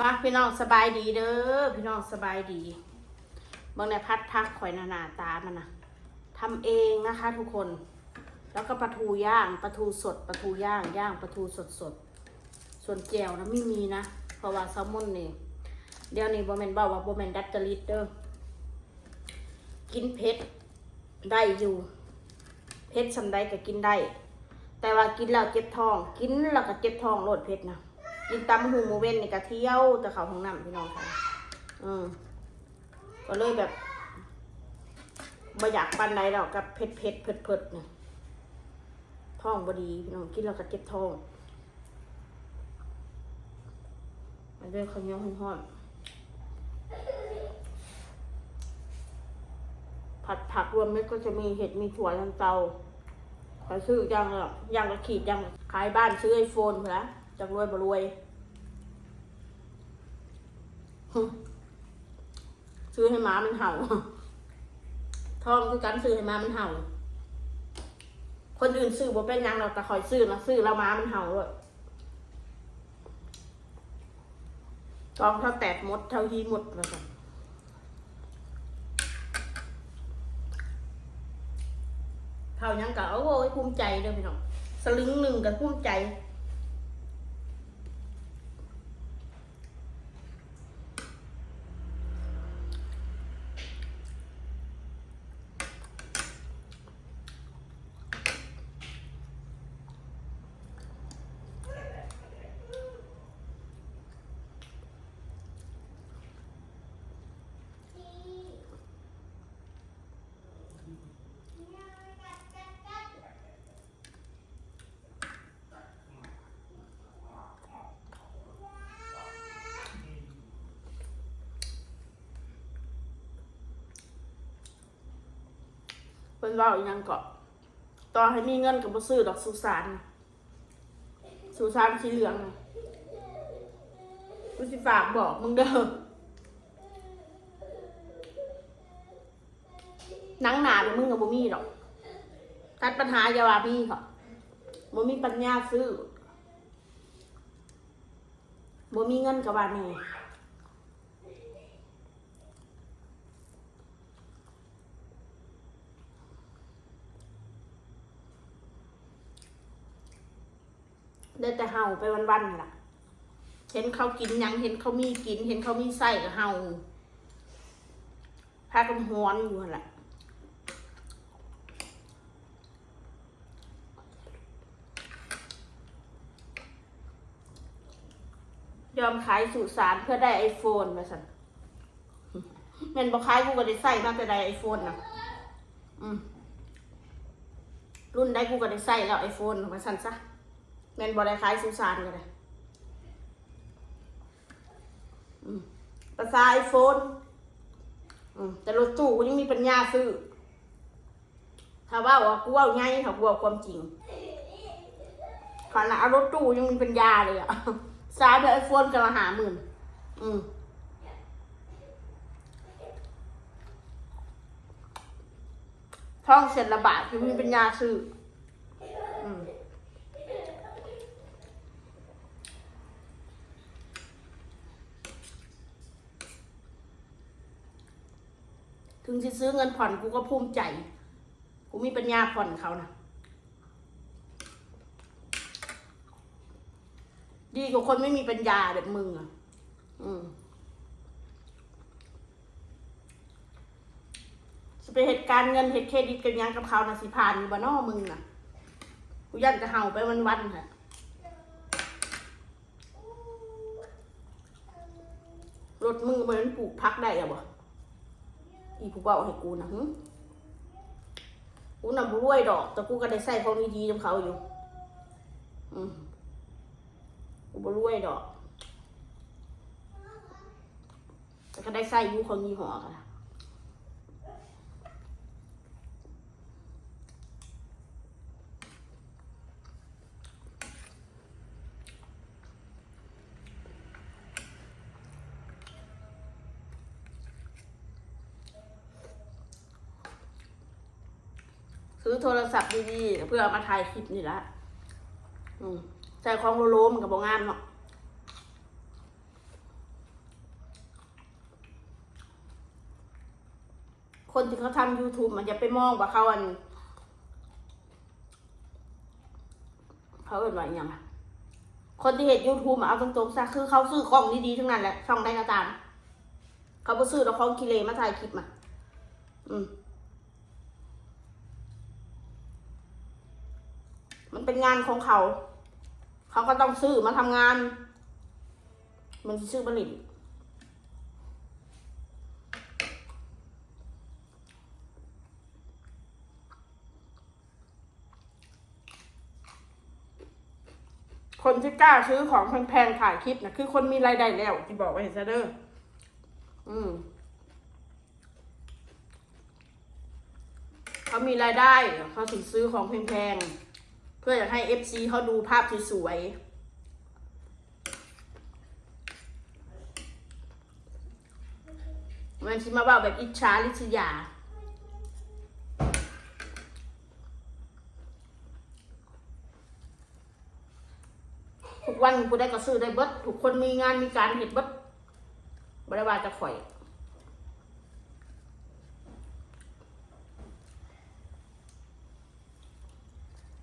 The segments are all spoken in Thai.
มาพี่น้องสบายดีเด้อพี่น้องสบายดีเบิ่งในพัดพักข่อยหนานาตามันนะทำเองนะคะ ทุกคน แล้วก็ปลาทูย่างปลาทูสดปลาทูย่างย่างปลาทูสดสดส่วนแจวนะไม่มีนะเพราะว่าแซลมอนนี่เดี๋ยวนี้โบแมนบ้าว่าโบแมนดัตจริตเด้อกินเผ็ดได้อยู่เผ็ดสำใดก็กินได้ แต่ว่ากินแล้วเจ็บท้อง กินแล้วก็เจ็บท้องโลดเผ็ดนะ กินตำหูหมูเว้นนี่ก็เที่ยวแต่เขาของน้ำพี่น้องค่ะอืมก็เลยแบบบ่อยากปันใดดอกกับเผ็ดเผ็ดเผ็ดเผ็ดเนี่ยท้องบอดีพี่น้องกินแล้วก็เจ็บท้องมาด้วยข้าวเหนียวห้อนผัดผักรวมมิตรก็จะมีเห็ดมีถั่วลันเตาขอซื้อยังละยังละขีดยังละขายบ้านซื้อไอโฟนไปละจะรวยบ่รวย ซื้อให้ม้ามันเห่า ทองคือกันซื้อให้ม้ามันเห่า คนอื่นซื้อบ่เป็นยังเราแต่คอยซื้อนะซื้อแล้วม้ามันเห่าด้วยทองเท่าแตกหมดเท่าฮีหมดแล้วกันเท่ายังกะโอ้ยภูมิใจเด้อพี่น้องสลึงหนึ่งกับภูมิใจ เพิ่นเว่าอีหยังก็ต่อให้มีเงินกับบ่ซื้อดอกสุสานสุสานสีเหลืองกูสิฝากบอกมึงเด้อนังหนาเป็นมึงกับบ่มีดอกตัดปัญหาอย่าว่ามีค่ะบ่มีปัญญาซื้อบ่มีเงินกับว่าแน่ ได้แต่เห่าไปวันๆล่ะ เห็นเขากินยังเห็นเขามีกิน เห็นเขามีไส้กับเห่าพากันหอนอยู่หั่นล่ะยอมขายสุสานเพื่อได้ไอโฟนมาสั่นแม่นบอกขายกูก็ได้ใส่มาแต่ได้ไอโฟนนะอืมรุ่นได้กูก็ได้ใส่แล้วไอโฟนมาสั่นซะ แมนบอได้ขายสุสานกันเลยภาษาไอโฟนแต่รถตู้กูยังมีปัญญาซื้อ ถ้าว่าว่ากูว่าไงถ้ากูว่าความจริงขนาดรถตู้ยังมีปัญญาเลยอะสายแบบไอโฟนกันละหาหมื่น อืมท่องเสร็จละบาทยังมีปัญญาซื้อม งจะซื้อเงินผ่อนกูก็ภูมิใจ กูมีปัญญาผ่อนเขานะดีกว่าคนไม่มีปัญญาแบบมึงอะ อืมจะไปเหตุการณ์เงินเหตุเครดิตกันยังกับเขานะสิผ่านอยู่บ้านนอมึงน่ะกูยันจะเห่าไปวันๆค่ะรถมึงมันปลูกพักได้อะบ่ อีผู้เบาให้กูนะหึกูน่ะบ่รวยดอก แต่กูก็ได้ใส่ของดีๆของเขาอยู่อืมกูบ่รวยดอกแต่ก็ได้ใส่ยูของยี่ห้อกัน โทรศัพท์ดีๆเพื่อมาถ่ายคลิปนี่ละใส่ของโลโลมันกับโรงงานเนาะคนที่เขาทำ YouTube มันจะไปมองว่าเขาอัน เขาเป็นว่าอย่างคนที่เห็น YouTube าเอาตรงๆซะคือเขาซื้อกล่องดีๆทั้งนั้นแหละช่องได้ก็ตาม เขาไปซื้อแล้วเองกิเลมาถ่ายคลิปมา อืม มันเป็นงานของเขา เขาก็ต้องซื้อมาทำงาน มันซื้อผลิตคนที่กล้าซื้อของแพงๆถ่ายคลิปนะคือคนมีรายได้แล้วที่บอกไว้เห็นซะเด้ออืมเขามีรายได้เขาถึงซื้อของแพงๆ เพื่ออยากให้เอฟซีเขาดูภาพสวยๆมันชิมาว่าแบบอิจฉาลิษยาทุกวันกูได้ก็ซื้อได้เบิดทุกคนมีงานมีการเห็ดเบิดบริวารจะข่อย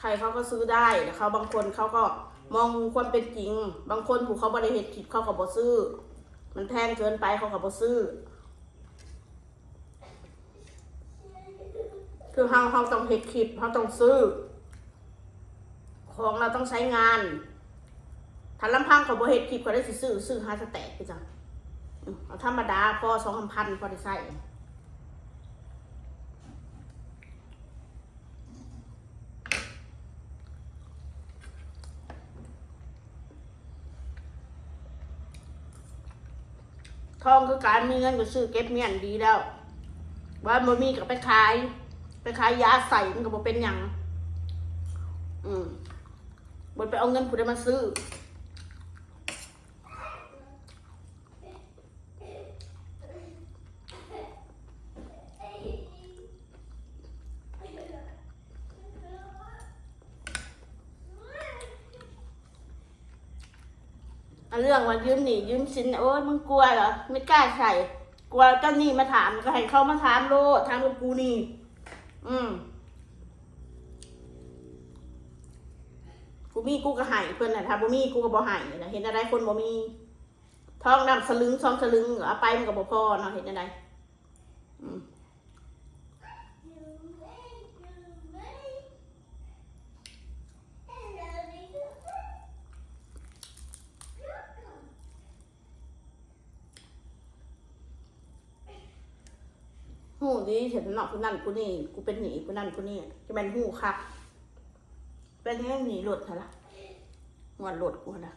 ใครเขาก็ซื้อได้แต่เขาบางคนเขาก็มองความเป็นจริง บางคนผู้เขาบริเหตุผิดเขาก็บ่ซื้อ มันแพงเกินไปเขาก็บ่ซื้อ คือเราเราต้องเห็ดคลิปเราต้องซื้อ ของเราต้องใช้งานถ้าลำพังเขาบ่เห็ดคลิปเขาได้สิซื้อซื้อหาสแต็กไปจ้ะเอาธรรมดาพอสองพันพอได้ใช้ ทองคือการมีเงินก็ซื้อเก็บเมียนดีแล้วว่าบ่มีก็ไปขาย ไปขายยาใส่มันก็บ่เป็นอย่าง อืมบ่ไปเอาเงินผู้ใดมาซื้อ อันเรื่อง ว่ายืมหนียืมสินโอ้ยมึงกลัวเหรอไม่กล้าใส่กลัวเจ้าหนี้มาถามก็ให้เขามาถามโลดทางลูกกูนี่ อืมกูมีกูก็หายเพื่อนน่ะถ้าบ่มีกูก็บ่หายนะเห็นอะไรคนบ่มีท้องนำสลึงสองสลึงเอาไปมันก็บ่พอเนาะเห็นอะไรอืม หูดีเห็นเนาะกูนั่นกูนี่กูเป็นหนีกูนั่นกูนี่จะเป็นหูค่ะ เป็นแค่หนีหลุดเถอะละงอนหลุดกูนะ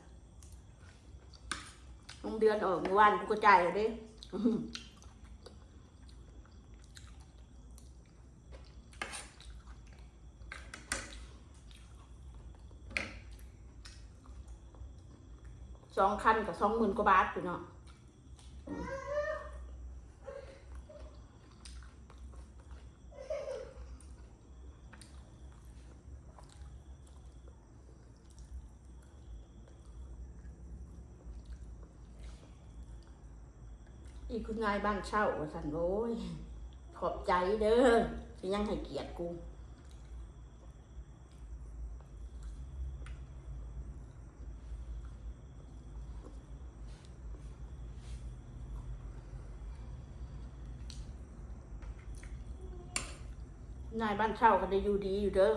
ลงเดือนออกเมื่อวานกูก็จ่ายเลยดิสองคันกับสองหมื่นกว่าบาทอยู่เนาะ อีกคุณนายบ้านเช่าสันโว้ยขอบใจเด้อที่ยังให้เกียรติกูนายบ้านเช่าก็ได้อยู่ดีอยู่เด้อ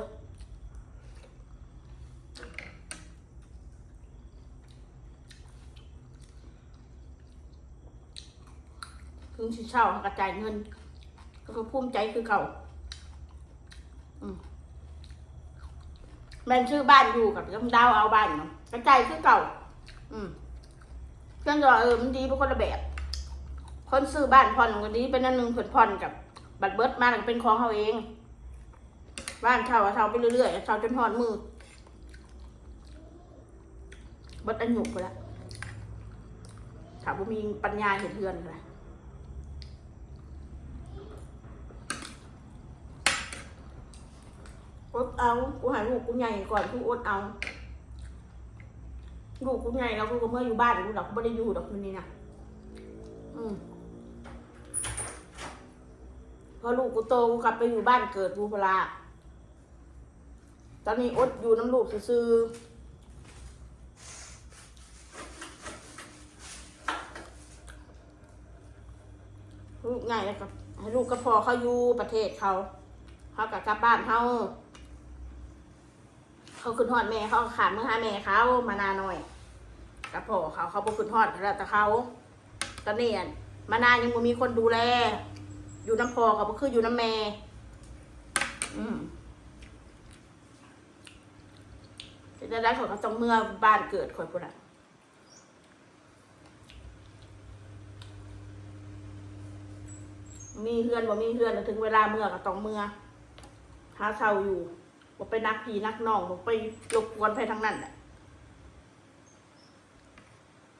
ถึงสิ เช่าเขากระจายเงิน ก็คือภูมิใจคือเขาแม่นชื่อบ้านอยู่กับจำดาวเอาบ้านเนาะกระจายคือเก่า อืมเพื่อนก็ว่าเออมันดีเป็นคนละแบบ คนซื้อบ้านผ่อนกันนี้เป็นนั่นหนึ่งเพิ่นผ่อนกับ บัตรเบิร์ดมากเป็นของเขาเอง บ้านเช่าเช่าไปเรื่อยๆเช่าจนหอดมือเบิดอันหยุกไปแล้วถามว่ามีปัญญาเห็นเพื่อนเลยอด เอากูหาลูกกูใหญ่ก่อนกูอดเอาลูกกูใหญ่แล้วกูก็เมื่ออยู่บ้านกูดอกกูไม่ได้อยู่ดอกมันนี่นะอืมพอลูกกูโตกูกลับไปอยู่บ้านเกิดกูพลาตอนนี้อดอยู่น้ำลูกซื้อลูกง่ายแล้วก็ให้ลูกก็พอเขาอยู่ประเทศเขาเขากับกลับบ้านเขา เขาขึ้นฮอดแม่เขาขานเมื่อหาแม่เขามานาหน่อยกับพ่อเขาเขาบ่ขึ้นฮอดแล้วแต่เขาตอนนี้อะมานายังมีคนดูแล อยู่น้ำพอกับคืออยู่น้ำแม่ อืมจะได้เขาก็ต้องเมื่อบ้านเกิดคนคนละมีเพื่อนบ่มีเพื่อนถึงเวลาเมื่อก็ต้องเมื่อหาเช่าอยู่ บ่ไปนักพีนักน้องบ่ไปรบกวนไปทั้งนั้นแหละ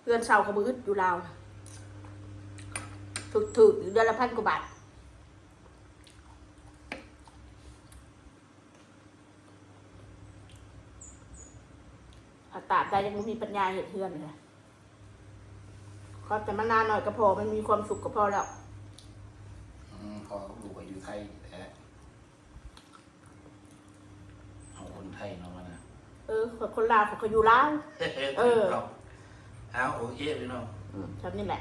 เพื่อนเช่าเขาบืดอยู่ลาวถึกถึกอยู่เดือนละพันกว่าบาทอาตาบใดยังไม่มีปัญญาเห็นเพื่อนเลยก็จะมานานหน่อยก็พอมันมีความสุขก็พอแล้วอืมพอลูกไปอยู่ไทยแท้เอาคนไท ยเนาะมานะเออคนคนลาวเขาก็อยู่ลาว เออ เอาเอาโอเคพี่น้อง อืมทำนี่แหละ